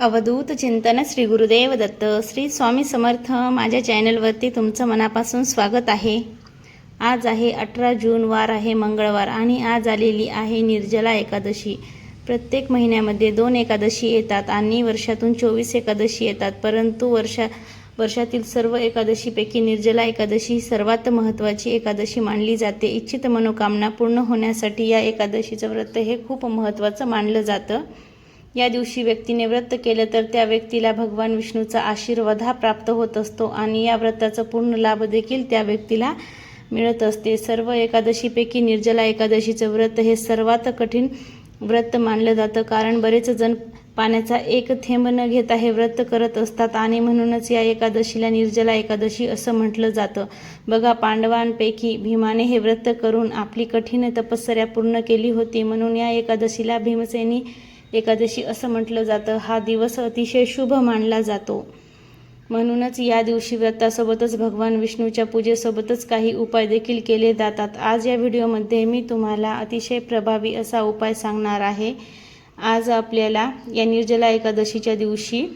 अवधूत चिंतन श्री गुरुदेव दत्त. श्री स्वामी समर्थ माझ्या चॅनलवरती तुमचं मनापासून स्वागत आहे. आज आहे अठरा जून वार आहे मंगळवार आणि आज आलेली आहे निर्जला एकादशी. प्रत्येक महिन्यामध्ये दोन एकादशी येतात आणि वर्षातून चोवीस एकादशी येतात परंतु वर्षा वर्षातील सर्व एकादशीपैकी निर्जला एकादशी ही सर्वात महत्त्वाची एकादशी मानली जाते. इच्छित मनोकामना पूर्ण होण्यासाठी या एकादशीचं व्रत हे खूप महत्त्वाचं मानलं जातं. या दिवशी व्यक्तीने व्रत केलं तर त्या व्यक्तीला भगवान विष्णूचा आशीर्वाद हा प्राप्त होत असतो आणि या व्रताचा पूर्ण लाभ देखील त्या व्यक्तीला मिळत असते. सर्व एकादशीपैकी निर्जला एकादशीचं व्रत हे सर्वात कठीण व्रत मानलं जातं कारण बरेच जण पाण्याचा एक थेंब न घेता हे व्रत करत असतात आणि म्हणूनच या एकादशीला निर्जला एकादशी असं म्हटलं जातं. बघा पांडवांपैकी भीमाने हे व्रत करून आपली कठीण तपश्चर्या पूर्ण केली होती म्हणून या एकादशीला भीमसेनी एकादशी असं म्हटलं जातं. हा दिवस अतिशय शुभ मानला जातो. म्हणूनच या दिवशी व्रतासोबतच भगवान विष्णूच्या पूजेसोबतच काही उपाय देखील केले जातात. आज या व्हिडिओमध्ये मी तुम्हाला अतिशय प्रभावी असा उपाय सांगणार आहे. आज आपल्याला या निर्जला एकादशीच्या दिवशी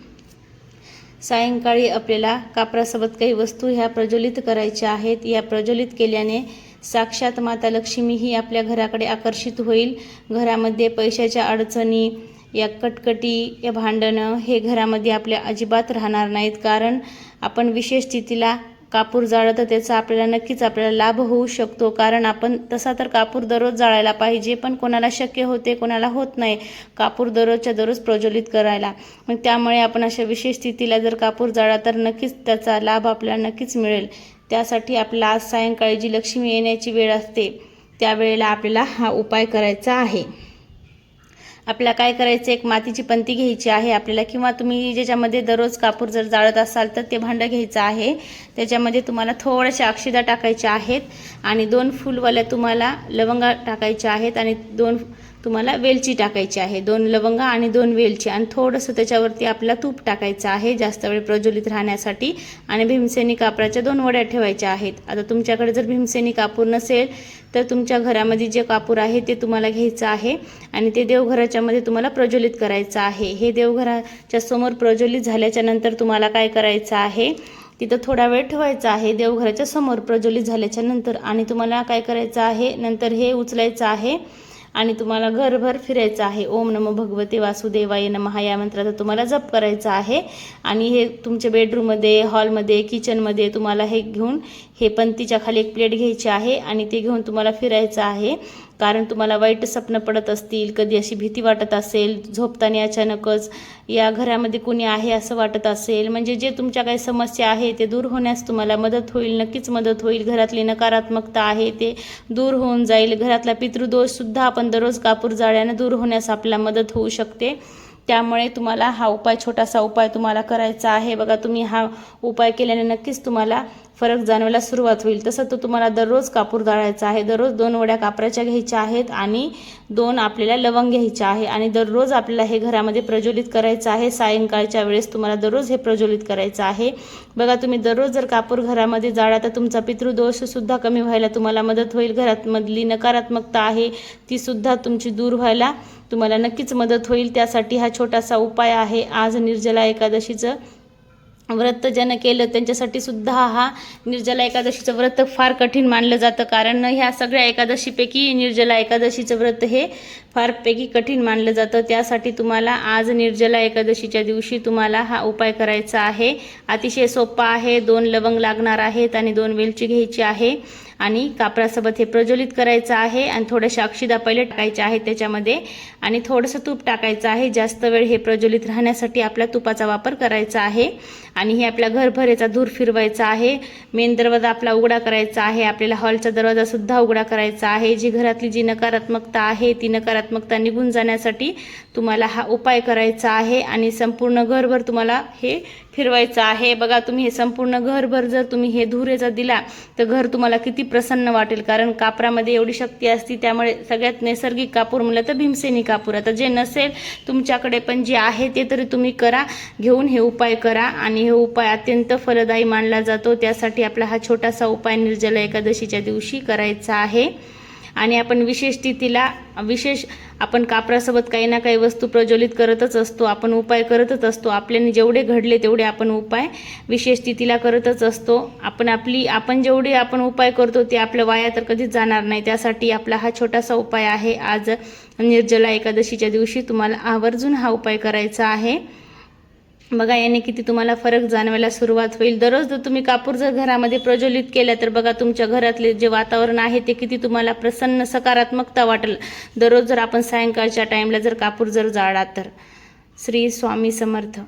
सायंकाळी आपल्याला कापरासोबत काही वस्तू ह्या प्रज्वलित करायच्या आहेत. या प्रज्वलित केल्याने साक्षात माता लक्ष्मी ही आपल्या घराकडे आकर्षित होईल. घरामध्ये पैशाच्या अडचणी या कटकटी या भांडणं हे घरामध्ये आपल्या अजिबात राहणार नाहीत. कारण आपण विशेष स्थितीला कापूर जाळलं तर त्याचा आपल्याला नक्कीच आपल्याला लाभ होऊ शकतो. कारण आपण तसा तर कापूर दररोज जाळायला पाहिजे पण कोणाला शक्य होते कोणाला होत नाही कापूर दररोजच्या दररोज प्रज्वलित करायला. मग त्यामुळे आपण अशा विशेष स्थितीला जर कापूर जाळा तर नक्कीच त्याचा लाभ आपल्याला नक्कीच मिळेल. त्यासाठी आपल्याला आज सायंकाळी जी लक्ष्मी येण्याची वेळ असते त्यावेळेला आपल्याला हा उपाय करायचा आहे. आपल्याला काय करायचं? एक मातीची पंती घ्यायची आहे आपल्याला किंवा तुम्ही ज्याच्यामध्ये दररोज कापूर जर जाळत असाल तर ते भांडं घ्यायचं आहे. त्याच्यामध्ये तुम्हाला थोड्याशा अक्षदा टाकायच्या आहेत आणि दोन फुलवाल्या तुम्हाला लवंगा टाकायच्या आहेत आणि दोन तुम्हाला वेलची टाकायची आहे. दोन लवंगा आणि दोन वेलची. आणि थोडंसं त्याच्यावरती आपला तूप टाकायचं आहे जास्त वेळ प्रज्वलित राहण्यासाठी. आणि भीमसेनी कापराच्या दोन वड्या ठेवायच्या आहेत. आता तुमच्याकडे जर भीमसेनी कापूर नसेल तर तुमच्या घरामध्ये जे कापूर आहे ते तुम्हाला घ्यायचं आहे. आणि ते देवघराच्यामध्ये तुम्हाला प्रज्वलित करायचं आहे. हे देवघराच्या समोर प्रज्वलित झाल्याच्यानंतर तुम्हाला काय करायचं आहे? तिथं थोडा वेळ ठेवायचा आहे. देवघराच्या समोर प्रज्वलित झाल्याच्यानंतर. आणि तुम्हाला काय करायचं आहे? नंतर हे उचलायचं आहे. आणि तुम्हाला घरभर फिरायचं आहे. ओम नमो भगवते वासुदेवाय नमः. या मंत्राचा तुम्हाला जप करायचा आहे. आणि हे तुमच्या बेडरूममध्ये हॉलमध्ये किचनमध्ये तुम्हाला हे घेऊन हे पंतीच्या खाली एक प्लेट घ्यायची आहे आणि ते घेऊन तुम्हाला फिरायचं आहे. कारण तुम्हाला वाईट स्वप्न पडत असतील कधी अशी भीती वाटत असेल झोपताना अचानकच या घरामध्ये कुणी आहे असं वाटत असेल म्हणजे जे तुमच्या काही समस्या आहे ते दूर होण्यास तुम्हाला मदत होईल नक्कीच मदत होईल. घरातली नकारात्मकता आहे ते दूर होऊन जाईल. घरातला पितृदोषसुद्धा आपण दररोज कापूर जाळ्यानं दूर होण्यास आपल्याला मदत होऊ शकते. त्यामुळे तुम्हाला हा उपाय छोटासा उपाय तुम्हाला करायचा आहे. बघा तुम्ही हा उपाय केल्याने नक्कीच तुम्हाला फरक जाणवायला सुरुवात होईल. तसं तो तुम्हाला दररोज कापूर जाळायचा आहे. दररोज दोन वड्या कापराच्या घ्यायच्या आहेत आणि दोन आपल्याला लवंग घ्यायच्या आहे. आणि दररोज आपल्याला हे घरामध्ये प्रज्वलित करायचं आहे. सायंकाळच्या वेळेस तुम्हाला दररोज हे प्रज्वलित करायचं आहे. बघा तुम्ही दररोज जर कापूर घरामध्ये जाळा तर तुमचा पितृदोषसुद्धा कमी व्हायला तुम्हाला मदत होईल. घरातमधली नकारात्मकता आहे तीसुद्धा तुमची दूर व्हायला तुम्हाला नक्कीच मदत होईल. त्यासाठी हा छोटासा उपाय आहे. आज निर्जला एकादशीचं व्रत ज्यानं केलं त्यांच्यासाठी सुद्धा हा निर्जला एकादशीचं व्रत फार कठीण मानलं जातं. कारण ह्या सगळ्या एकादशीपैकी निर्जला एकादशीचं व्रत हे फारपैकी कठीण मानलं जातं. त्यासाठी तुम्हाला आज निर्जला एकादशीच्या दिवशी तुम्हाला हा उपाय करायचा आहे. अतिशय सोपा आहे. दोन लवंग लागणार आहेत आणि दोन वेलची घ्यायची आहे. आणि कापरासोबत हे प्रज्वलित करायचं आहे आणि थोड्याशा अक्षिदा पहिले टाकायच्या आहेत त्याच्यामध्ये आणि थोडंसं तूप टाकायचं आहे. जास्त वेळ हे प्रज्वलित राहण्यासाठी आपल्या तुपाचा वापर करायचा आहे. आणि हे आपल्या घरभरेचा धूर फिरवायचा आहे. मेन दरवाजा आपला उघडा करायचा आहे. आपल्याला हॉलचा दरवाजासुद्धा उघडा करायचा आहे. जी घरातली जी नकारात्मकता आहे ती नकारात्मकता निघून जाण्यासाठी तुम्हाला हा उपाय करायचा आहे आणि संपूर्ण घरभर तुम्हाला हे फिरवायचं आहे. बघा तुम्ही हे संपूर्ण घरभर जर तुम्ही हे धुरेचा दिला तर घर तुम्हाला किती प्रसन्न वाटेल कारण कापरामध्ये एवढी शक्ती असती त्यामुळे सगळ्यात नैसर्गिक कापूर म्हणलं तर भीमसेनी कापूर. आता जे नसेल तुमच्याकडे पण जे आहे ते तरी तुम्ही करा घेऊन हे उपाय करा आणि हे उपाय अत्यंत फलदायी मानला जातो. त्यासाठी आपला हा छोटासा उपाय निर्जला एकादशीच्या दिवशी करायचा आहे. आणि आपण विशेष तिथीला विशेष आपण कापरासोबत काही ना काही वस्तू प्रज्वलित करतच असतो आपण उपाय करतच असतो आपल्याने जेवढे घडले तेवढे आपण उपाय विशेष तिथीला करतच असतो. आपण आपली आपण जेवढे आपण उपाय करतो ते आपल्या वाया तर कधीच जाणार नाही. त्यासाठी आपला हा छोटासा उपाय आहे. आज निर्जला एकादशीच्या दिवशी तुम्हाला आवर्जून हा उपाय करायचा आहे. बघा याने किती तुम्हाला फरक जाणवायला सुरुवात होईल. दररोज जर तुम्ही कापूर जर घरामध्ये प्रज्वलित केला तर बघा तुमच्या घरातले जे वातावरण आहे ते किती तुम्हाला प्रसन्न सकारात्मकता वाटेल. दररोज जर आपण सायंकाळच्या टाईमला जर कापूर जर जाळा तर. श्री स्वामी समर्थ.